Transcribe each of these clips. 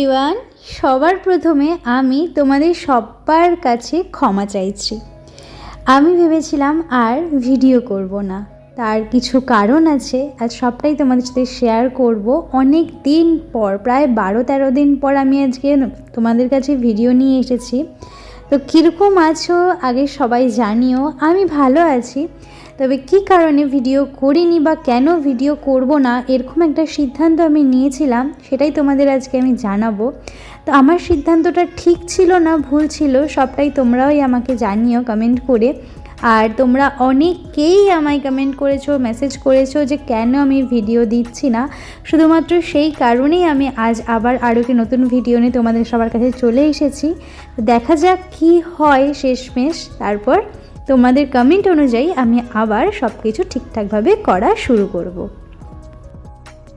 Everyone সবার প্রথমে আমি তোমাদের সবার কাছে ক্ষমা চাইছি। আমি ভেবেছিলাম আর ভিডিও করব না। তার কিছু কারণ আছে আজ সবটাই তোমাদের সাথে শেয়ার করব। অনেক দিন পর, প্রায় বারো তেরো দিন পর আমি আজকে তোমাদের কাছে ভিডিও নিয়ে এসেছি। তো কীরকম আছো, আগে সবাই জানিও। আমি ভালো আছি। তবে কি কারণে ভিডিও করিনি বা কেন ভিডিও করব না, এরকম একটা সিদ্ধান্ত আমি নিয়েছিলাম, সেটাই তোমাদের আজকে আমি জানাব। তো আমার সিদ্ধান্তটা ঠিক ছিল না, ভুল ছিল, সবটাই তোমরাই আমাকে জানিও কমেন্ট করে। আর তোমরা অনেকেই আমায় কমেন্ট করেছ মেসেজ করেছ যে কেন আমি ভিডিও দিচ্ছি না। শুধুমাত্র সেই কারণেই আমি আজ আবার আরও কি নতুন ভিডিও নিয়ে তোমাদের সবার কাছে চলে এসেছি। দেখা যাক কি হয় শেষমেশ, তারপর তোমাদের কমেন্ট অনুযায়ী আমি আবার সব কিছু ঠিকঠাকভাবে করা শুরু করব।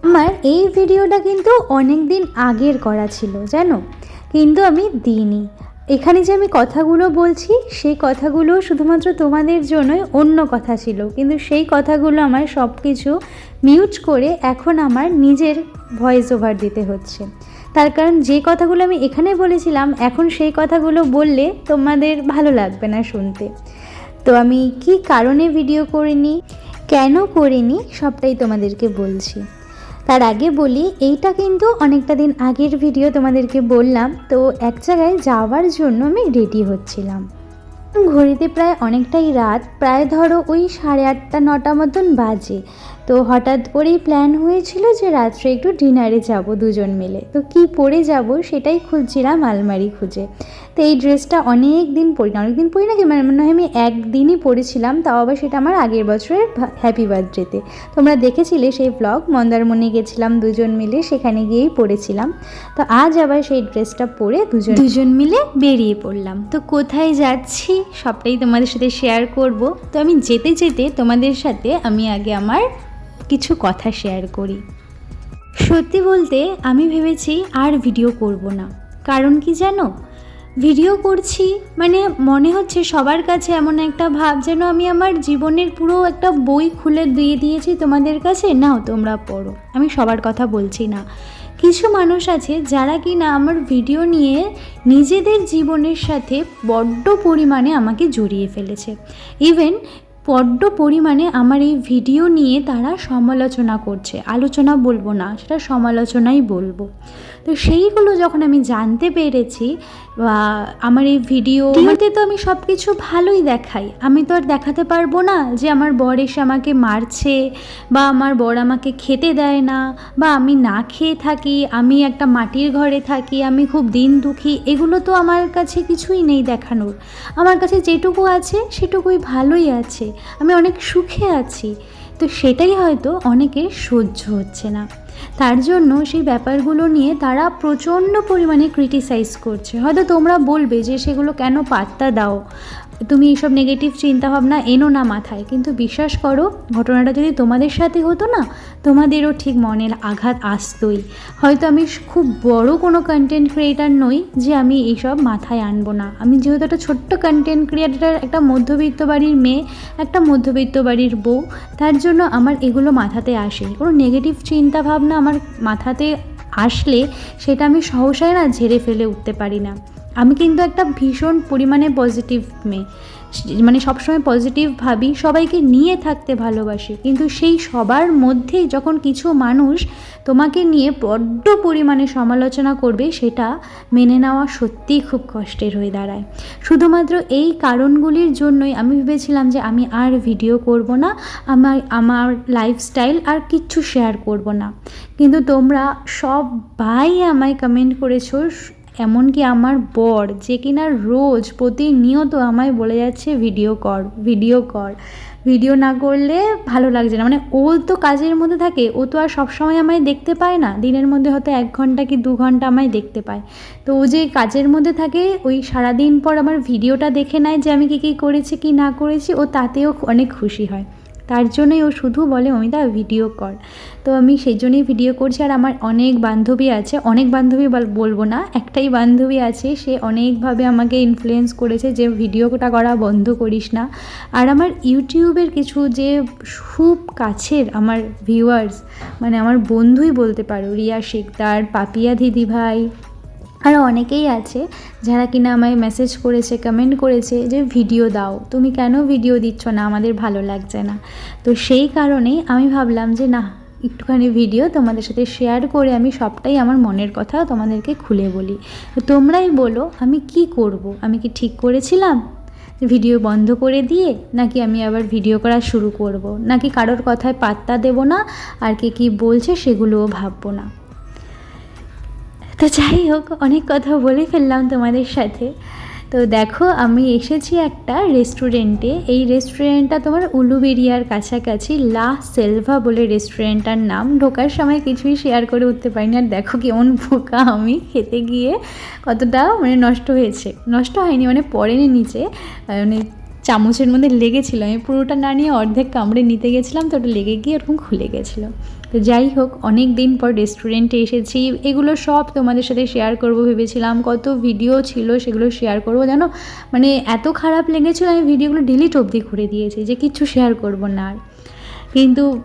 আমার এই ভিডিওটা কিন্তু অনেক দিন আগের করা ছিল, জানো? কিন্তু আমি দিইনি। এখানে যে আমি কথাগুলো বলছি, সেই কথাগুলো শুধুমাত্র তোমাদের জন্যই অন্য কথা ছিল। কিন্তু সেই কথাগুলো আমার সব কিছু মিউট করে এখন আমার নিজের ভয়েস ওভার দিতে হচ্ছে। তার কারণ যে কথাগুলো আমি এখানে বলেছিলাম, এখন সেই কথাগুলো বললে তোমাদের ভালো লাগবে না শুনতে। তো আমি কি কারণে ভিডিও করিনি, কেন করিনি, সবটাই তোমাদেরকে বলছি। তার আগে বলি, এইটা কিন্তু অনেকটা দিন আগের ভিডিও তোমাদেরকে বললাম, তো এক জায়গায় যাওয়ার জন্য আমি রেডি হচ্ছিলাম। ঘড়িতে প্রায় অনেকটাই রাত, প্রায় ধরো ওই সাড়ে আটটা, নটা মতন বাজে। তো হঠাৎ করেই প্ল্যান হয়েছিল যে রাত্রে একটু ডিনারে যাব দুজন মিলে। তো কি পরে যাব সেটাই খুঁজছিলাম আলমারি খুঁজে। তো এই ড্রেসটা অনেক দিন পরি না, অনেক দিন পরি না কি মানে মনে হয় আমি একদিনই পরেছিলাম, তাও আবার সেটা আমার আগের বছরের হ্যাপি বার্থডেতে তোমরা দেখেছিলে সেই ব্লগ মন্দারমণি গেছিলাম দুজন মিলে, সেখানে গিয়েই পরেছিলাম। তো আজ আবার সেই ড্রেসটা পরে দুজন দুজন মিলে বেরিয়ে পড়লাম। তো কোথায় যাচ্ছি সবটাই তোমাদের সাথে শেয়ার করব। তো আমি যেতে যেতে তোমাদের সাথে আমি আগে আমার কিছু কথা শেয়ার করি। সত্যি বলতে আমি ভেবেছি আর ভিডিও করব না। কারণ কি জানো? ভিডিও করছি মানে মনে হচ্ছে সবার কাছে এমন একটা ভাব যেন আমি আমার জীবনের পুরো একটা বই খুলে দিয়ে দিয়েছি তোমাদের কাছে। নাও, তোমরা পড়ো। আমি সবার কথা বলছি না। কিছু মানুষ আছে যারা কি না আমার ভিডিও নিয়ে নিজেদের জীবনের সাথে বড্ড পরিমাণে আমাকে জড়িয়ে ফেলেছে। ইভেন বড্ড পরিমাণে আমার এই ভিডিও নিয়ে তারা সমালোচনা করছে। আলোচনা বলব না, সেটা সমালোচনাই বলব। তো সেইগুলো যখন আমি জানতে পেরেছি বা আমার এই ভিডিও ভিডিওতে তো আমি সব কিছু ভালোই দেখাই। আমি তো আর দেখাতে পারব না যে আমার বর এসে আমাকে মারছে বা আমার বর আমাকে খেতে দেয় না বা আমি না খেয়ে থাকি আমি একটা মাটির ঘরে থাকি আমি খুব দিন দুঃখী এগুলো তো আমার কাছে কিছুই নেই দেখানোর। আমার কাছে যেটুকু আছে সেটুকুই ভালোই আছে আমি অনেক সুখে আছি। তো সেটাই হয়তো অনেকের সহ্য হচ্ছে না। তার জন্য সেই ব্যাপারগুলো নিয়ে তারা প্রচণ্ড পরিমাণে ক্রিটিসাইজ করছে। হয়তো তোমরা বলবে যে সেগুলো কেন পাত্তা দাও? তুমি এইসব নেগেটিভ চিন্তাভাবনা এনো না মাথায়। কিন্তু বিশ্বাস করো, ঘটনাটা যদি তোমাদের সাথে হতো না, তোমাদেরও ঠিক মনের আঘাত আসতোই। হয়তো আমি খুব বড় কোনো কন্টেন্ট ক্রিয়েটার নই যে আমি এইসব মাথায় আনব না। আমি যেহেতু একটা ছোট্ট কন্টেন্ট ক্রিয়েটার একটা মধ্যবিত্ত বাড়ির মেয়ে, একটা মধ্যবিত্ত বাড়ির বউ, তার জন্য আমার এগুলো মাথাতে আসে। কোনো নেগেটিভ চিন্তাভাবনা আমার মাথাতে আসলে সেটা আমি সহসায় না ঝেড়ে ফেলে উঠতে পারি না। আমি কিন্তু একটা ভীষণ পরিমাণে পজিটিভ মেয়ে। মানে সবসময় পজিটিভ ভাবি, সবাইকে নিয়ে থাকতে ভালোবাসি। কিন্তু সেই সবার মধ্যেই যখন কিছু মানুষ তোমাকে নিয়ে বড্ড পরিমাণে সমালোচনা করবে, সেটা মেনে নেওয়া সত্যিই খুব কষ্টের হয়ে দাঁড়ায়। শুধুমাত্র এই কারণগুলির জন্যই আমি ভেবেছিলাম যে আমি আর ভিডিও করব না, আমার আমার লাইফস্টাইল আর কিচ্ছু শেয়ার করব না। কিন্তু তোমরা সবাই আমায় কমেন্ট করেছ এমনকি আমার বর, যে কিনা রোজ প্রতিনিয়ত আমায় বলে যাচ্ছে, ভিডিও কর ভিডিও কর। ভিডিও না করলে ভালো লাগছে না। মানে ও তো কাজের মধ্যে থাকে, ও তো আর সবসময় আমায় দেখতে পায় না। দিনের মধ্যে হয়তো এক ঘণ্টা কি দু ঘণ্টা আমায় দেখতে পায়। তো ও যে কাজের মধ্যে থাকে, ওই সারাদিন পর আমার ভিডিওটা দেখে নেয় যে আমি কী কী করেছি, কি না করেছি, ও তাতেও অনেক খুশি হয়। তার জন্যই ও শুধু বলে, অমিতা ভিডিও কর। তো আমি সেই জন্যই ভিডিও করছি। আর আমার অনেক বান্ধবী আছে, অনেক বান্ধবী বলব না, একটাই বান্ধবী আছে, সে অনেকভাবে আমাকে ইনফ্লুয়েন্স করেছে যে, ভিডিওটা করা বন্ধ করিস না। আর আমার ইউটিউবের কিছু যে খুব কাছের আমার ভিউয়ার্স মানে আমার বন্ধুই বলতে পারো, রিয়া শেখদার, পাপিয়া দিদি আরও অনেকেই আছে যারা কিনা আমায় মেসেজ করেছে কমেন্ট করেছে যে, ভিডিও দাও। তুমি কেন ভিডিও দিচ্ছ না? আমাদের ভালো লাগছে না। তো সেই কারণেই আমি ভাবলাম যে, না, একটুখানি ভিডিও তোমাদের সাথে শেয়ার করে আমি সবটাই আমার মনের কথা তোমাদেরকে খুলে বলি। তো তোমরাই বলো, আমি কি করব? আমি কি ঠিক করেছিলাম? ভিডিও বন্ধ করে দিয়ে নাকি আমি আবার ভিডিও করা শুরু করব? নাকি কারোর কথায় পাত্তা দেব না? আর কে কী বলছে সেগুলোও ভাববো না। তো যাই হোক অনেক কথা বলে ফেললাম তোমাদের সাথে। তো দেখো, আমি এসেছি একটা রেস্টুরেন্টে এই রেস্টুরেন্টটা তোমার উলুবেরিয়ার কাছাকাছি, লা সেলভা বলে রেস্টুরেন্টটার নাম। ঢোকার সময় কিছুই শেয়ার করে উঠতে পারিনি। আর দেখো কেমন বোকা আমি খেতে গিয়ে। কতটা মানে নষ্ট হয়েছে। নষ্ট হয়নি মানে পড়েনি নিচে। মানে চামচের মধ্যে লেগেছিল। আমি পুরোটা না নিয়ে অর্ধেক কামড়ে নিতে গেছিলাম, তো ওটা লেগে গিয়ে ওরকম খুলে গেছিল। তো যাই হোক, অনেক দিন পর রেস্টুরেন্টে এসেছি। এগুলো সব তোমাদের সাথে শেয়ার করব ভেবেছিলাম। কত ভিডিও ছিল সেগুলো শেয়ার করব। জানো মানে এত খারাপ লেগেছিলো, আমি ভিডিওগুলো ডিলিট অবধি করে দিয়েছি যে কিচ্ছু শেয়ার করব না আর। কিন্তু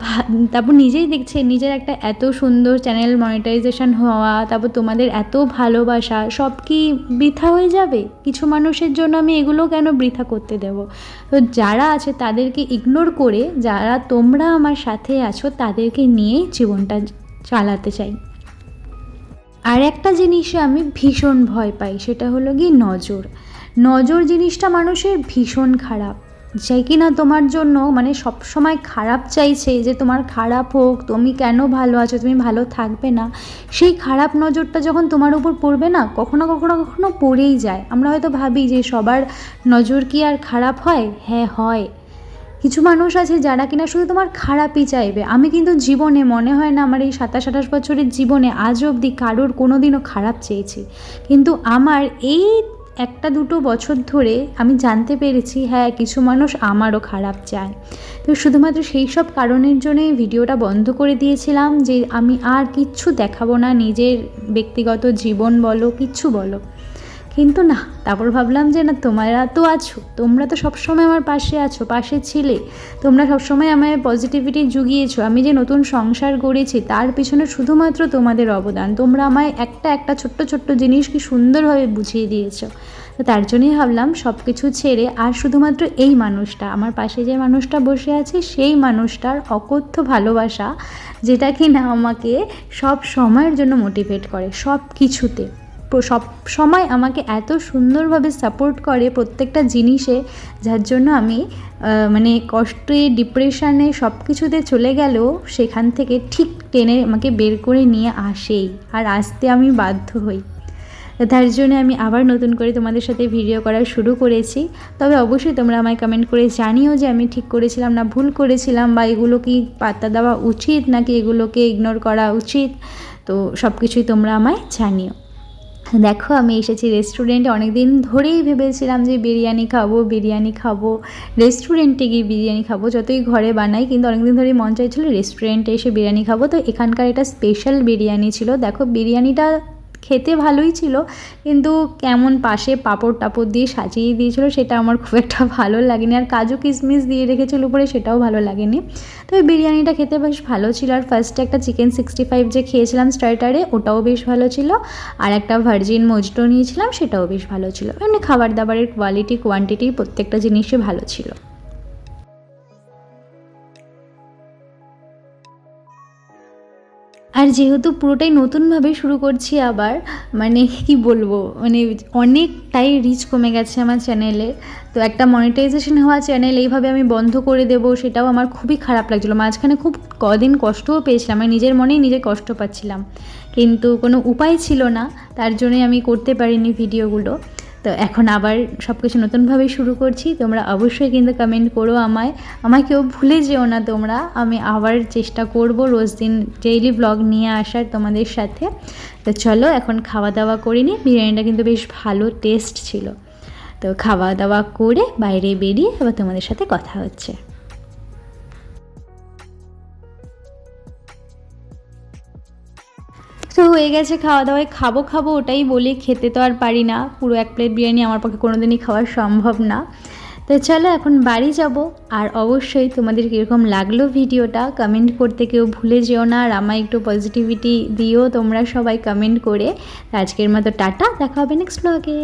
তারপর নিজেই দেখছে, নিজের একটা এত সুন্দর চ্যানেল মনিটাইজেশন হওয়া, তারপর তোমাদের এত ভালোবাসা, সব কি বৃথা হয়ে যাবে? কিছু মানুষের জন্য আমি এগুলো কেন বৃথা করতে দেব? তো যারা আছে তাদেরকে ইগনোর করে, যারা তোমরা আমার সাথে আছো তাদেরকে নিয়েই জীবনটা চালাতে চাই। আর একটা জিনিসে আমি ভীষণ ভয় পাই, সেটা হলো গিয়ে নজর। নজর জিনিসটা মানুষের ভীষণ খারাপ। যে কিনা তোমার জন্য মানে সব সময় খারাপ চাইছে যে তোমার খারাপ হোক, তুমি কেন ভালো আছো, তুমি ভালো থাকবে না, সেই খারাপ নজরটা যখন তোমার উপর পড়বে না, কখনো কখনো কখনো পড়েই যায়। আমরা হয়তো ভাবি যে সবার নজর কি আর খারাপ হয়? হ্যাঁ হয়। কিছু মানুষ আছে যারা কিনা শুধু তোমার খারাপই চাইবে। আমি কিন্তু জীবনে মনে হয় না আমার এই সাতাশ, আঠাশ বছরের জীবনে আজ অবধি কারোর কোনো দিনও খারাপ চেয়েছি। কিন্তু আমার এই একটা দুটো বছর ধরে আমি জানতে পেরেছি হ্যাঁ কিছু মানুষ আমারও খারাপ চায়। তো শুধুমাত্র সেই সব কারণের জন্যই ভিডিওটা বন্ধ করে দিয়েছিলাম যে আমি আর কিচ্ছু দেখাবো না, নিজের ব্যক্তিগত জীবন বলো কিচ্ছু বলো। কিন্তু না, তারপর ভাবলাম যে না, তোমরা তো আছো, তোমরা তো সবসময় আমার পাশে আছো, পাশে ছিলে। তোমরা সবসময় আমায় পজিটিভিটি জুগিয়েছো। আমি যে নতুন সংসার গড়েছি, তার পিছনে শুধুমাত্র তোমাদের অবদান। তোমরা আমায় একটা একটা ছোট্ট ছোট্ট জিনিস কি সুন্দরভাবে বুঝিয়ে দিয়েছ। তো তার জন্যই ভাবলাম সব কিছু ছেড়ে আর শুধুমাত্র এই মানুষটা, আমার পাশে যে মানুষটা বসে আছে, সেই মানুষটার অকথ্য ভালোবাসা, যেটা কি না আমাকে সব সময়ের জন্য মোটিভেট করে সব কিছুতে সব সময় আমাকে এত সুন্দরভাবে সাপোর্ট করে প্রত্যেকটা জিনিসে, যার জন্য আমি মানে কষ্টে ডিপ্রেশনে সব কিছুতে চলে গেলেও সেখান থেকে ঠিক টেনে আমাকে বের করে নিয়ে আসেই। আর আসতে আমি বাধ্য হই। তার জন্য আমি আবার নতুন করে তোমাদের সাথে ভিডিও করা শুরু করেছি। তবে অবশ্যই তোমরা আমায় কমেন্ট করে জানিও যে আমি ঠিক করেছিলাম না, ভুল করেছিলাম বা এগুলো কি পাত্তা দেওয়া উচিত নাকি এগুলোকে ইগনোর করা উচিত। তো সব কিছুই তোমরা আমায় জানিও। দেখো, আমি এসেছি রেস্টুরেন্টে অনেক দিন ধরেই ভেবেছিলাম যে বিরিয়ানি খাব বিরিয়ানি খাব। রেস্টুরেন্টে গিয়ে বিরিয়ানি খাব, যতই ঘরে বানাই, কিন্তু অনেকদিন ধরেই মন চাইছিলো রেস্টুরেন্টে এসে বিরিয়ানি খাব। তো এখানকার এটা স্পেশাল বিরিয়ানি ছিল। দেখো, বিরিয়ানিটা খেতে ভালোই ছিল, কিন্তু কেমন পাশে পাঁপড় টাপড় দিয়ে সাজিয়ে দিয়েছিল সেটা আমার খুব একটা ভালো লাগেনি। আর কাজু কিশমিশ দিয়ে রেখেছিল উপরে সেটাও ভালো লাগেনি। তো ওই বিরিয়ানিটা খেতে বেশ ভালো ছিল। আর ফার্স্টে একটা চিকেন সিক্সটি ফাইভ যে খেয়েছিলাম স্টার্টারে ওটাও বেশ ভালো ছিল। আর একটা ভার্জিন মজটো নিয়েছিলাম, সেটাও বেশ ভালো ছিল। এমনি খাবার দাবারের কোয়ালিটি কোয়ান্টিটি প্রত্যেকটা জিনিসই ভালো ছিল। আর যেহেতু পুরোটাই নতুনভাবে শুরু করছি আবার মানে কি বলব মানে অনেকটাই রিচ কমে গেছে আমার চ্যানেলে তো একটা মনিটাইজেশন হওয়া চ্যানেল এইভাবে আমি বন্ধ করে দেব, সেটাও আমার খুবই খারাপ লাগছিল। মাঝখানে খুব কদিন কষ্টও পেয়েছিলাম আমি নিজের মনেই নিজে কষ্ট পাচ্ছিলাম। কিন্তু কোনো উপায় ছিল না, তার জন্যই আমি করতে পারিনি ভিডিওগুলো তো এখন আবার সব কিছু নতুনভাবে শুরু করছি। তোমরা অবশ্যই কিন্তু কমেন্ট করো আমায়। আমায় কেউ ভুলে যেও না তোমরা। আমি আবার চেষ্টা করব রোজ দিন ডেইলি ব্লগ নিয়ে আসার তোমাদের সাথে। তো চলো এখন খাওয়া দাওয়া করে নিই। বিরিয়ানিটা কিন্তু বেশ ভালো টেস্ট ছিল। তো খাওয়া দাওয়া করে বাইরে বেরিয়ে এবার তোমাদের সাথে কথা হচ্ছে। তো হয়ে গেছে খাওয়া দাওয়ায় খাব খাব, ওটাই বলি, খেতে তো আর পারি না। পুরো এক প্লেট বিরিয়ানি আমার পক্ষে কোনো দিনই খাওয়া সম্ভব না। তো চলো এখন বাড়ি যাব, আর অবশ্যই তোমাদের কীরকম লাগল ভিডিওটা কমেন্ট করতে কেউ ভুলে যেও না, আর আমায় একটু পজিটিভিটি দিও তোমরা সবাই কমেন্ট করে। আজকের মতো টাটা, দেখা হবে নেক্সট ব্লগে